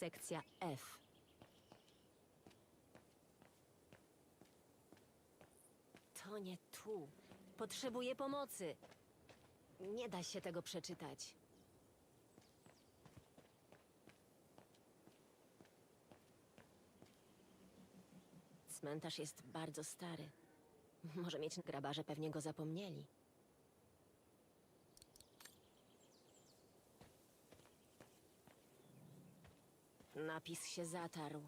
Sekcja F. To nie tu. Potrzebuję pomocy. Nie da się tego przeczytać. Cmentarz jest bardzo stary. Może mieć grabarze, pewnie go zapomnieli. Napis się zatarł.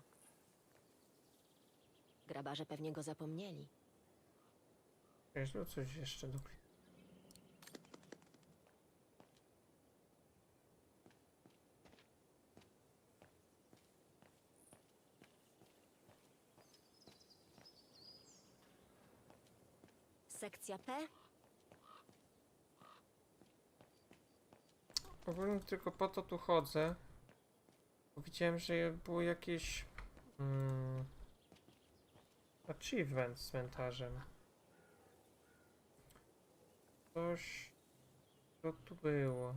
Grabarze pewnie go zapomnieli. Wiesz, no coś jeszcze do... Sekcja P? Ogólnie tylko po to tu chodzę. Bo widziałem, że było jakieś... Mm, achievement z cmentarzem. Coś... Co tu było?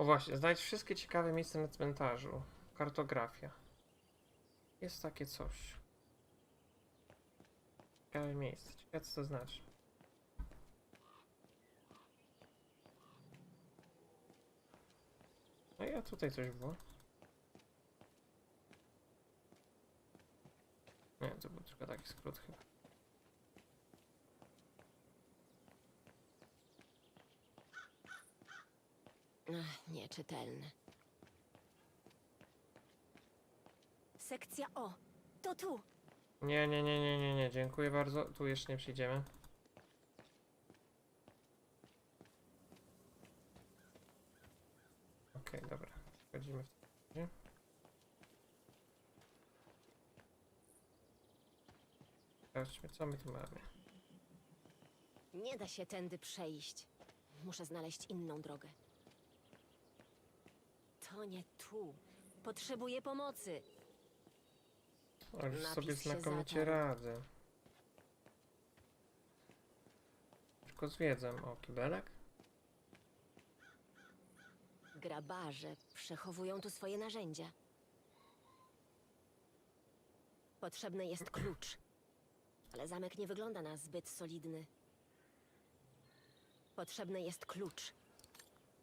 O właśnie, znajdź wszystkie ciekawe miejsca na cmentarzu. Kartografia. Jest takie coś. Ciekawe miejsce. Ciekawe co to znaczy. No i a tutaj coś było. Nie, to był tylko taki skrót chyba. Ach, nieczytelny. Sekcja O. To tu. Nie, nie, nie, nie, nie, nie, dziękuję bardzo. Tu jeszcze nie przyjdziemy. Okej, dobra. Wchodzimy w razie. Sprawdźmy, co my tu mamy. Nie da się tędy przejść. Muszę znaleźć inną drogę. To nie tu. Potrzebuję pomocy. O, już Napis sobie się znakomicie zatarł. radzę. Tylko zwiedzam. O, kibelek? Grabarze przechowują tu swoje narzędzia. Potrzebny jest klucz. Ale zamek nie wygląda na zbyt solidny. Potrzebny jest klucz.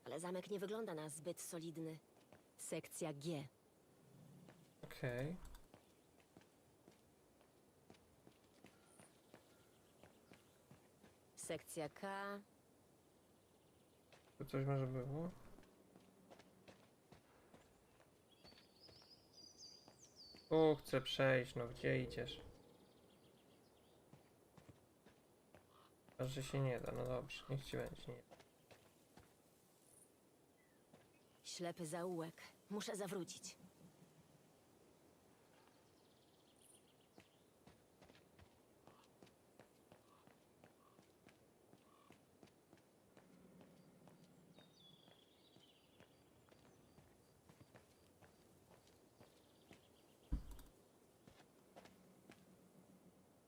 Ale zamek nie wygląda na zbyt solidny. Sekcja G. Okej. Sekcja K. Tu coś może było? Tu chcę przejść, no gdzie idziesz? A że się nie da, no dobrze, niech ci będzie, nie. Ślepy zaułek. Muszę zawrócić.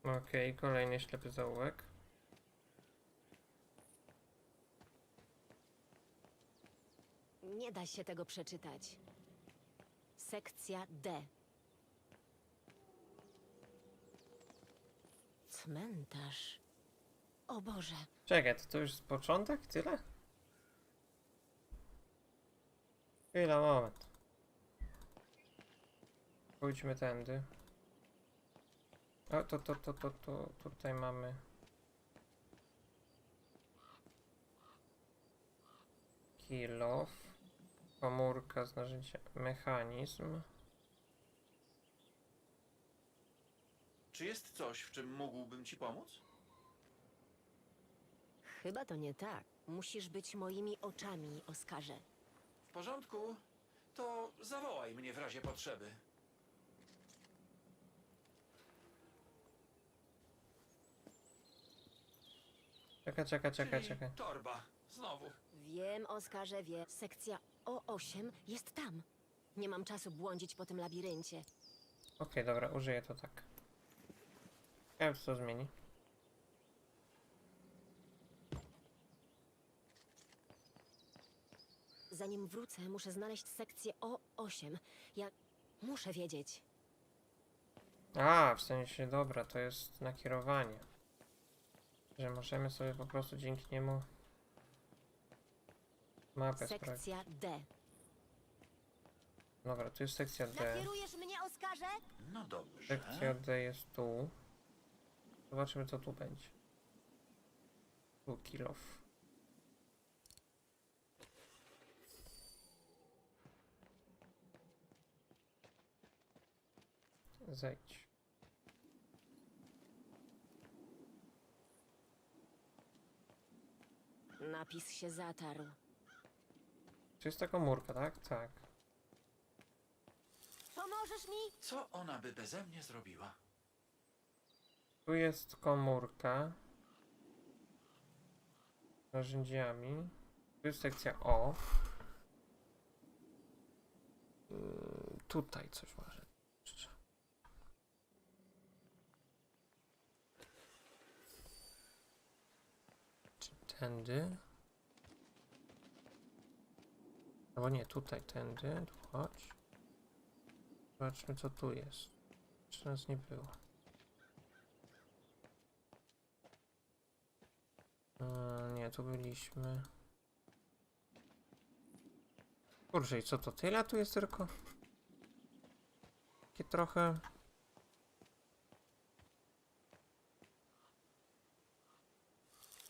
Okej, kolejny ślepy zaułek. Nie da się tego przeczytać. Sekcja D. Cmentarz. O Boże. Czekaj, to, to już jest początek? Tyle? Chwila, moment. Pójdźmy tędy. O, to, to, to, to, to, tutaj mamy... Kill off. Komórka z narzędzia. Mechanizm. Czy jest coś, w czym mógłbym ci pomóc? Chyba to nie tak. Musisz być moimi oczami, Oskarze. W porządku? To zawołaj mnie w razie potrzeby. Czekaj, czekaj, czekaj, Czyli czekaj. torba. Znowu. Wiem, Oskarze, wie. Sekcja O8 jest tam. Nie mam czasu błądzić po tym labiryncie. Okej, dobra, użyję to tak. Ja co to zmieni. Zanim wrócę, muszę znaleźć sekcję O8. Ja muszę wiedzieć. A, w sensie, dobra, to jest nakierowanie. Że możemy sobie po prostu dzięki niemu mapę. Sekcja D. Dobra, tu jest sekcja D. Nakierujesz mnie, Oskarze? No dobrze. Sekcja D jest tu. Zobaczymy co tu będzie. Tu kill off. Zejdź. Napis się zatarł. Czy jest ta komórka, tak? Tak. Pomożesz mi? Co ona by beze mnie zrobiła? Tu jest komórka. Z Narzędziami. Tu jest sekcja O. Yy, tutaj coś może. Czy tędy? Albo nie, tutaj tędy. Tu chodź. Zobaczmy co tu jest. Czy nas nie było? E, nie, tu byliśmy. Kurczę, i co to? Tyle tu jest tylko? Takie trochę...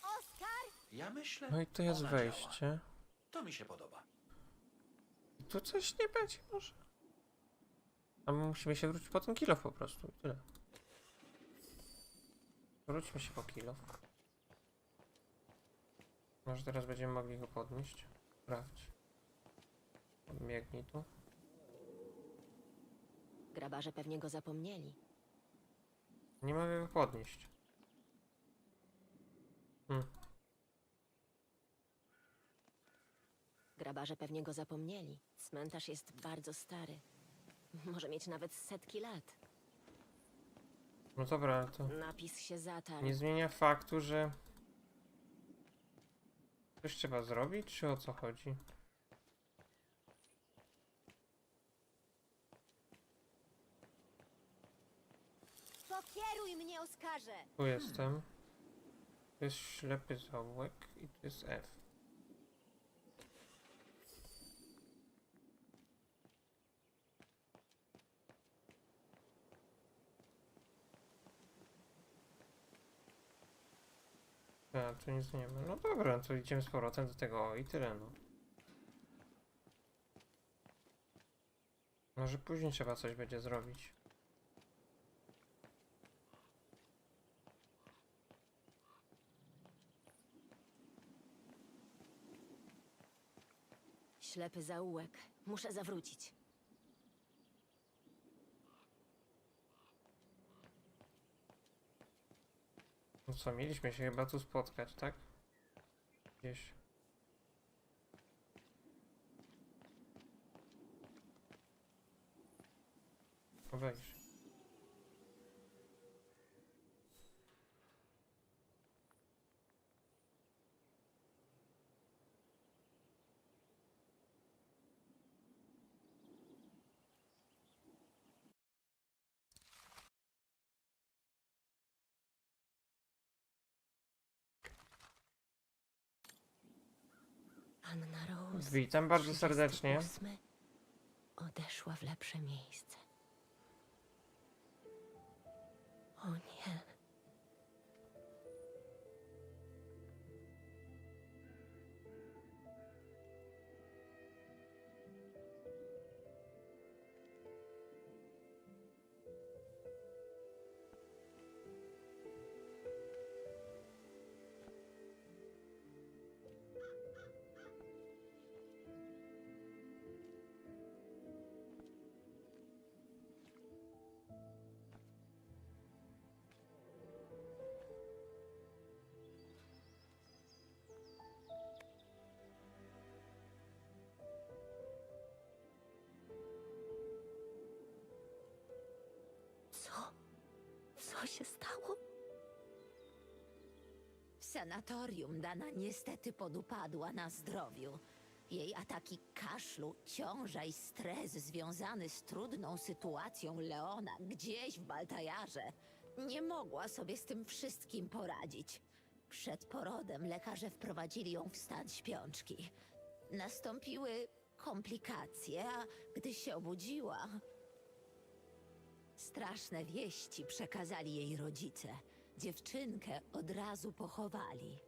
Oskar! Ja myślę. No i tu jest wejście. To mi się podoba. Tu coś nie będzie może? A my musimy się wrócić po ten kilof po prostu. i Tyle. Wróćmy się po kilof. Może teraz będziemy mogli go podnieść. Sprawdź. Biegnij tu. Grabarze pewnie go zapomnieli. Nie mogę go podnieść. Hmm. Grabarze pewnie go zapomnieli. Cmentarz jest bardzo stary. Może mieć nawet setki lat. No dobra, ale to Napis się zatarł. nie zmienia faktu, że coś trzeba zrobić, czy o co chodzi? Pokieruj mnie, Oskarze! Tu jestem. Tu jest ślepy zaułek i tu jest F. A, tu nic nie ma. No dobra, to idziemy z powrotem do tego i tyle no. Może później trzeba coś będzie zrobić. Ślepy zaułek. Muszę zawrócić. No co, mieliśmy się chyba tu spotkać, tak? Gdzieś. Obejrz. Anna Rose. Witam bardzo serdecznie. 38 Odeszła w lepsze miejsce. O nie. Się stało? W sanatorium Dana niestety podupadła na zdrowiu. Jej ataki kaszlu, ciąża i stres związany z trudną sytuacją Leona gdzieś w Baltajarze nie mogła sobie z tym wszystkim poradzić. Przed porodem lekarze wprowadzili ją w stan śpiączki. Nastąpiły komplikacje, a gdy się obudziła, Straszne wieści przekazali jej rodzice. Dziewczynkę od razu pochowali.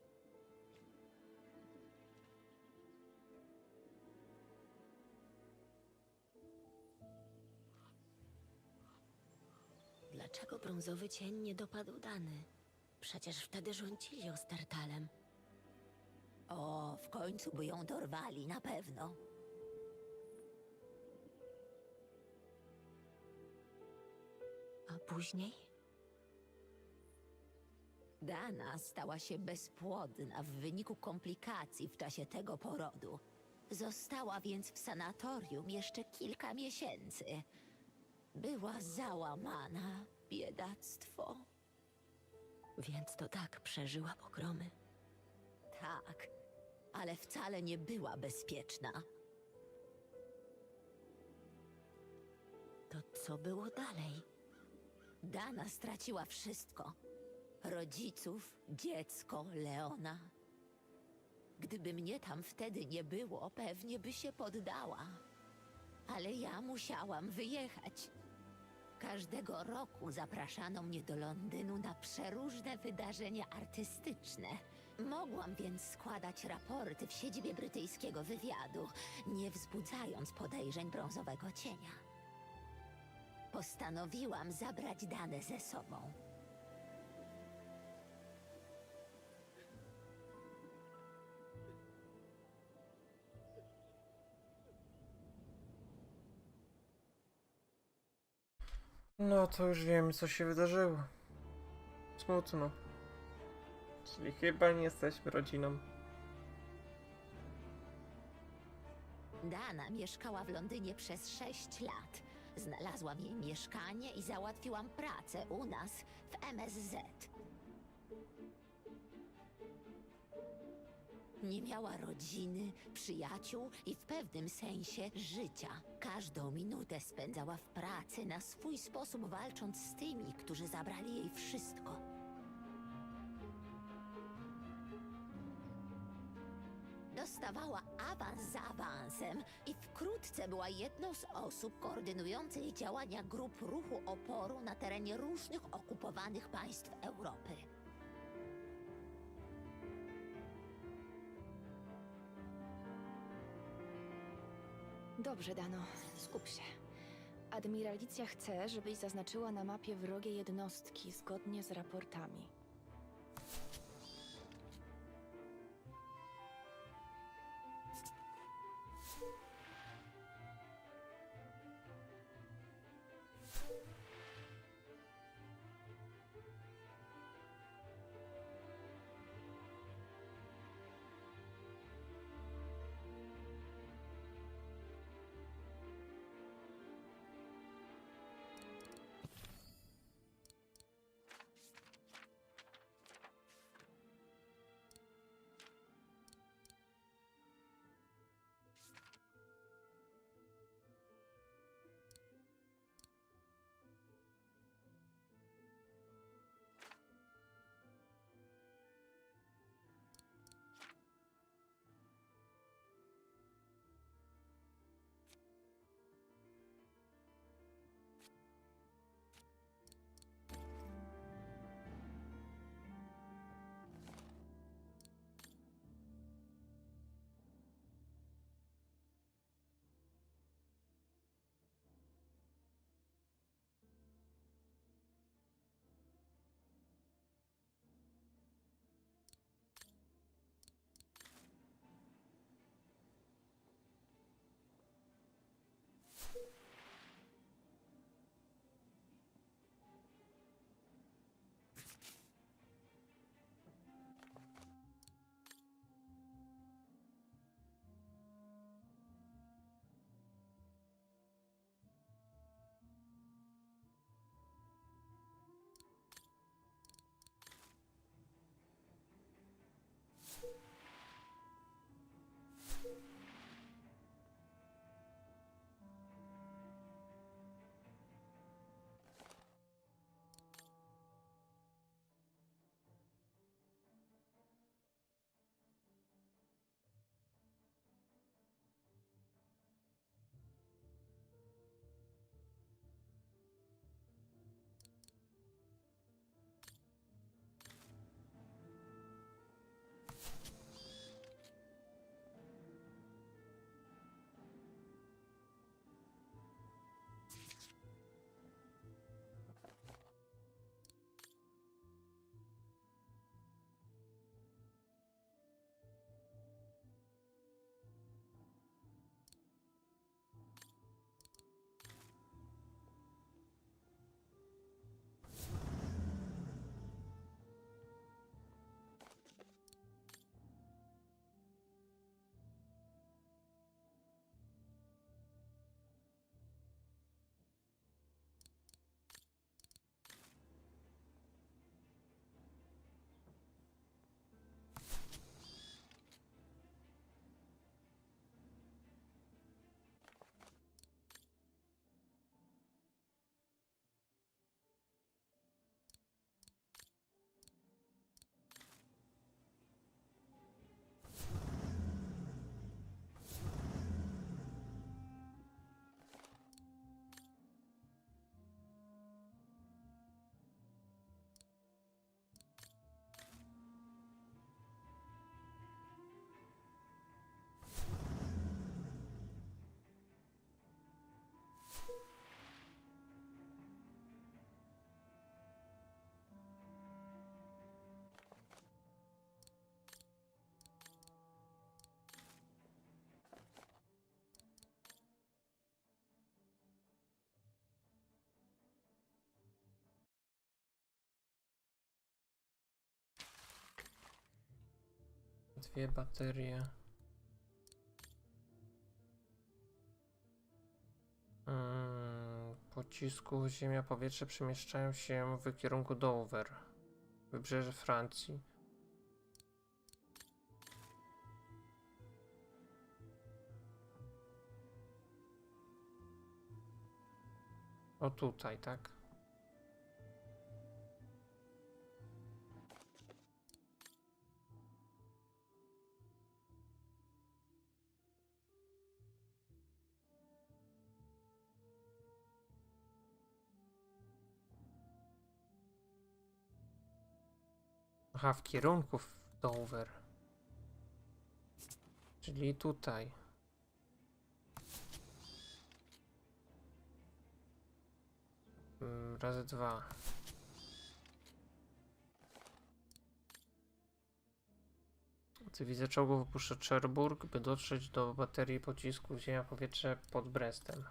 Dlaczego brązowy cień nie dopadł Dany? Przecież wtedy rządzili Ostertalem. O, w końcu by ją dorwali, na pewno. Później? Dana stała się bezpłodna w wyniku komplikacji w czasie tego porodu. Została więc w sanatorium jeszcze kilka miesięcy. Była załamana, biedactwo. Więc to tak przeżyła pogromy. Tak, ale wcale nie była bezpieczna. To co było dalej? Dana straciła wszystko: rodziców, dziecko, Leona. Gdyby mnie tam wtedy nie było, pewnie by się poddała. Ale ja musiałam wyjechać. Każdego roku zapraszano mnie do Londynu na przeróżne wydarzenia artystyczne. Mogłam więc składać raporty w siedzibie brytyjskiego wywiadu, nie wzbudzając podejrzeń brązowego cienia. Postanowiłam zabrać dane ze sobą. No to już wiemy, co się wydarzyło. Smutno. Czyli chyba nie jesteśmy rodziną. Dana mieszkała w Londynie przez sześć lat. Znalazłam jej mieszkanie i załatwiłam pracę u nas w MSZ. Nie miała rodziny, przyjaciół i w pewnym sensie życia. Każdą minutę spędzała w pracy, na swój sposób walcząc z tymi, którzy zabrali jej wszystko. Dostawała awans za awansem i wkrótce była jedną z osób koordynujących działania grup ruchu oporu na terenie różnych okupowanych państw Europy. Dobrze, Dano, skup się. Admiralicja chce, żebyś zaznaczyła na mapie wrogie jednostki zgodnie z raportami. Dwie baterie. Mm, pocisku ziemia powietrze przemieszczają się w kierunku Dover, wybrzeże Francji. O tutaj, tak? Aha, w kierunku w Dover. Czyli tutaj. Mm, Razy dwa. Dywizja czołgów wypuszcza Cherburg, by dotrzeć do baterii pocisku ziemia-powietrze pod Brestem.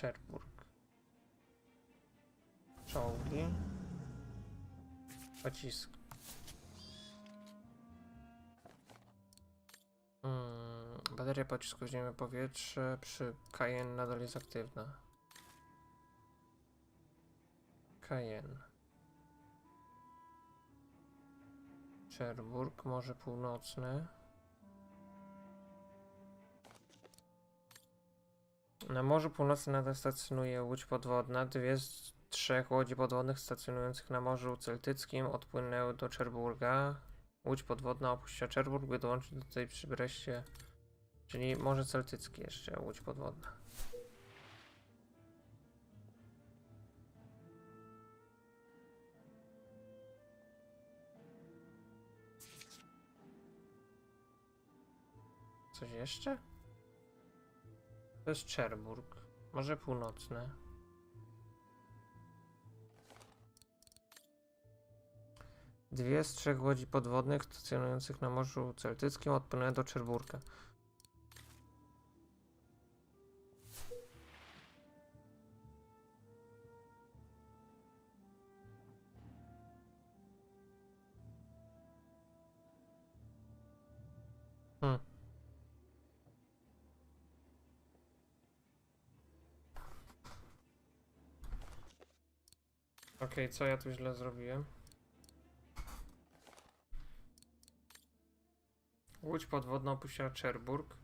Cherburg. Czołgi. Pocisk. Mm, bateria pocisku ziemia powietrze przy Cayenne nadal jest aktywna. Cayenne. Cherbourg, Morze Północne. Na Morzu Północnym nadal stacjonuje łódź podwodna. Dwie trzech łodzi podwodnych stacjonujących na Morzu Celtyckim odpłynęły do Cherburga. Łódź podwodna opuściła Cherburg, by dołączyć do tej przy. Czyli Morze Celtyckie jeszcze, łódź podwodna. Coś jeszcze? To jest Cherburg. Morze Północne. Dwie z trzech łodzi podwodnych stacjonujących na Morzu Celtyckim odpłynęły do Cherburga. Hmm. Okej, co ja tu źle zrobiłem? Łódź podwodna opuściła Cherburg.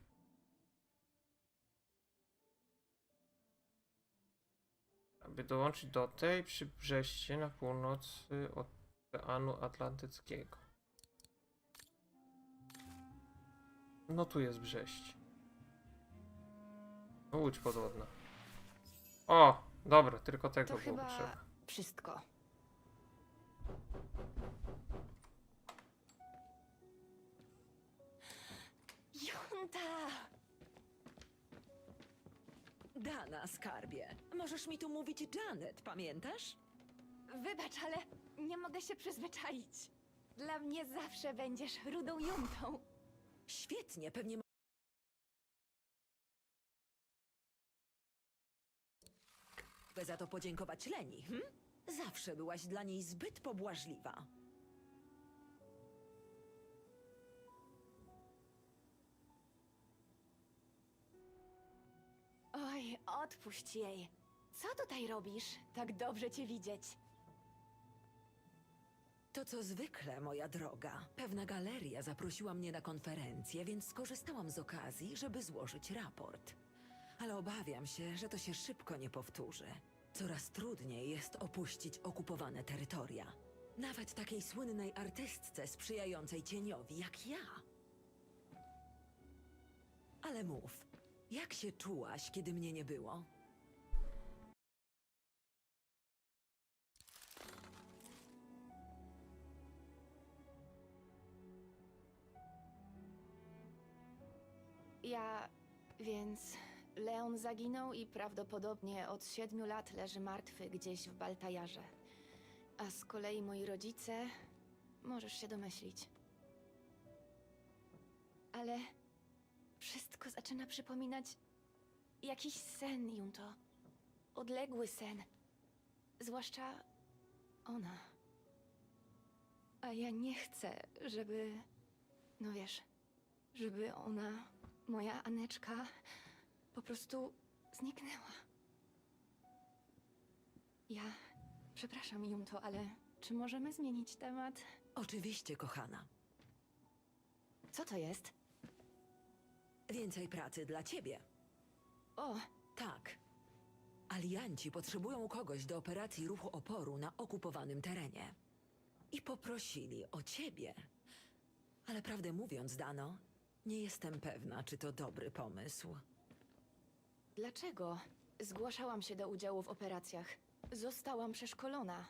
Aby dołączyć do tej przy Brzeście na północy Oceanu Atlantyckiego. No tu jest Brześć. Łódź podwodna. O! Dobra, tylko tego To było chyba potrzeba. wszystko. Junta! Dana, skarbie. Możesz mi tu mówić Janet, pamiętasz? Wybacz, ale nie mogę się przyzwyczaić. Dla mnie zawsze będziesz rudą juntą. Świetnie, pewnie mogę za to podziękować Leni, hm? Zawsze byłaś dla niej zbyt pobłażliwa. Odpuść jej. Co tutaj robisz? Tak dobrze cię widzieć. To co zwykle, moja droga. Pewna galeria zaprosiła mnie na konferencję, więc skorzystałam z okazji, żeby złożyć raport. Ale obawiam się, że to się szybko nie powtórzy. Coraz trudniej jest opuścić okupowane terytoria. Nawet takiej słynnej artystce sprzyjającej cieniowi jak ja. Ale mów, jak się czułaś, kiedy mnie nie było? Ja. Więc. Leon zaginął i prawdopodobnie od siedmiu lat leży martwy gdzieś w Baltajarze. A z kolei moi rodzice. Możesz się domyślić. Ale. Wszystko zaczyna przypominać. jakiś sen, Junto. Odległy sen. Zwłaszcza. ona. A ja nie chcę, żeby. No wiesz, żeby ona, moja Aneczka, po prostu zniknęła. Ja przepraszam, Junto, ale czy możemy zmienić temat? Oczywiście, kochana. Co to jest? Więcej pracy dla ciebie. O, Tak. Alianci potrzebują kogoś do operacji ruchu oporu na okupowanym terenie. I poprosili o ciebie. Ale prawdę mówiąc, Dano, nie jestem pewna, czy to dobry pomysł. dlaczego? Zgłaszałam się do udziału w operacjach. Zostałam przeszkolona.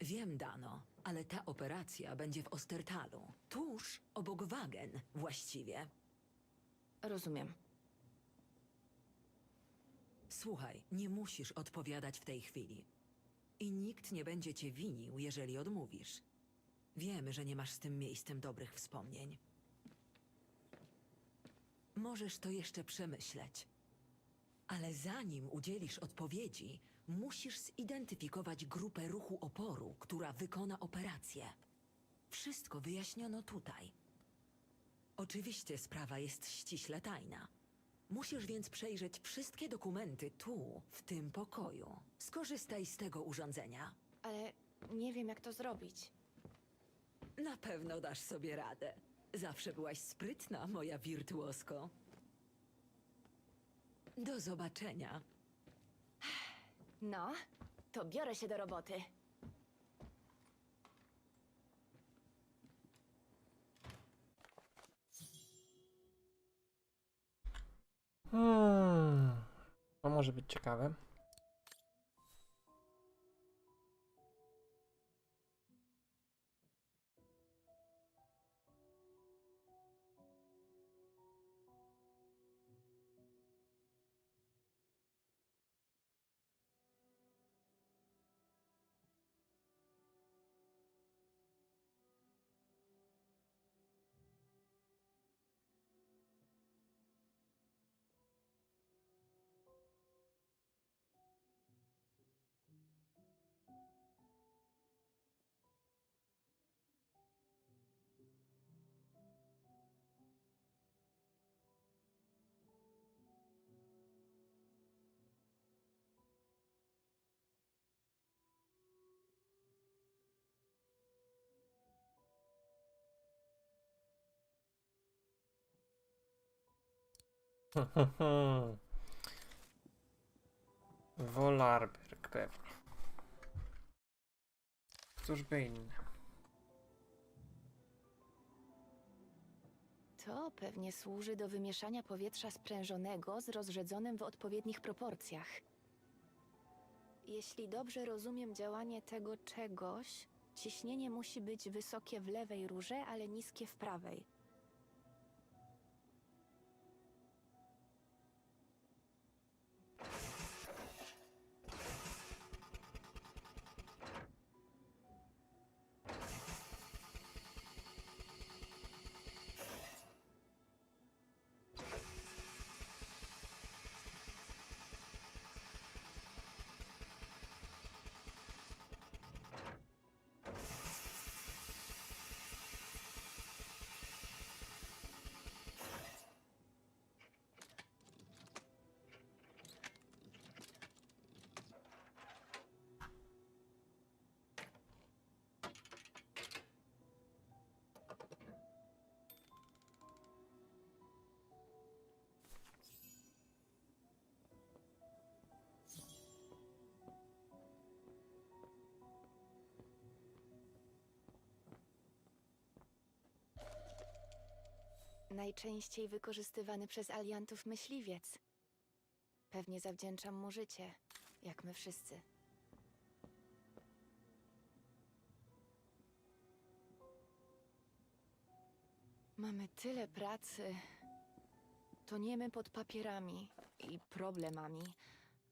Wiem, Dano, ale ta operacja będzie w Ostertalu, tuż obok Wagen właściwie. Rozumiem. Słuchaj, nie musisz odpowiadać w tej chwili. I nikt nie będzie cię winił, jeżeli odmówisz. Wiemy, że nie masz z tym miejscem dobrych wspomnień. Możesz to jeszcze przemyśleć. Ale zanim udzielisz odpowiedzi, musisz zidentyfikować grupę ruchu oporu, która wykona operację. Wszystko wyjaśniono tutaj. Oczywiście sprawa jest ściśle tajna. Musisz więc przejrzeć wszystkie dokumenty tu, w tym pokoju. Skorzystaj z tego urządzenia. Ale nie wiem, jak to zrobić. Na pewno dasz sobie radę. Zawsze byłaś sprytna, moja wirtuosko. Do zobaczenia. No, to biorę się do roboty. Może być ciekawe. Wolarberg pewnie. Cóż by inne. To pewnie służy do wymieszania powietrza sprężonego z rozrzedzonym w odpowiednich proporcjach. Jeśli dobrze rozumiem działanie tego czegoś, ciśnienie musi być wysokie w lewej rurze, ale niskie w prawej. Najczęściej wykorzystywany przez aliantów myśliwiec. Pewnie zawdzięczam mu życie, jak my wszyscy. Mamy tyle pracy. Toniemy pod papierami i problemami.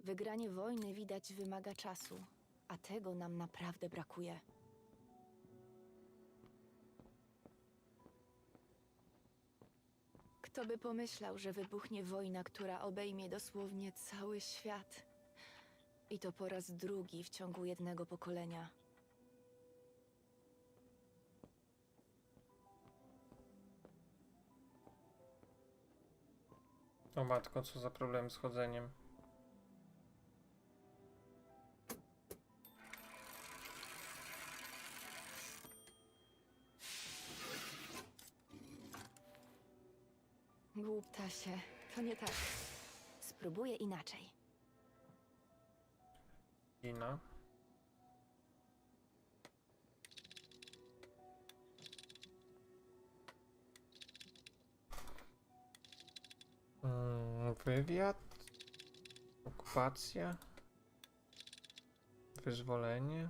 Wygranie wojny widać wymaga czasu, a tego nam naprawdę brakuje. Kto by pomyślał, że wybuchnie wojna, która obejmie dosłownie cały świat? I to po raz drugi w ciągu jednego pokolenia. O matko, co za problem z chodzeniem. Głuptasie, to nie tak. Spróbuję inaczej. Ina. Mm, Wywiad. Okupacja. Wyzwolenie.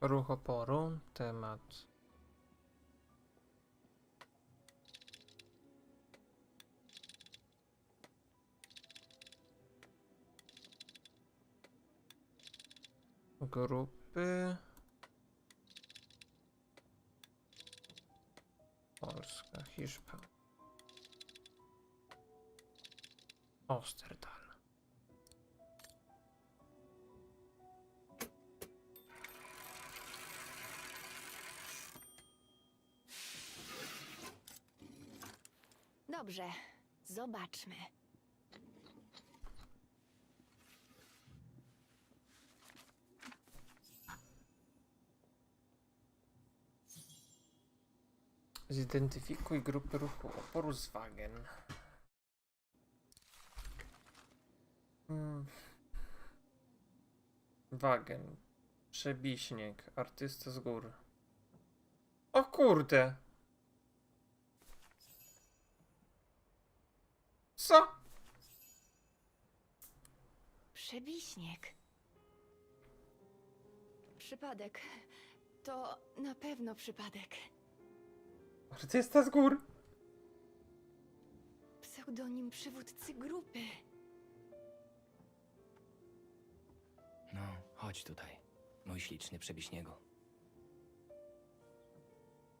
Ruch oporu. Temat. Grupy. Polska, Hiszpan. Osterdal. Dobrze, zobaczmy. Zidentyfikuj grupy ruchu oporu z Wagen. Hmm. Wagen. Przebiśnieg. Artysta z gór. O kurde! Co? Przebiśnieg. Przypadek. To na pewno przypadek. Artysta z gór? Pseudonim przywódcy grupy. No, chodź tutaj, mój śliczny przebiśniegu.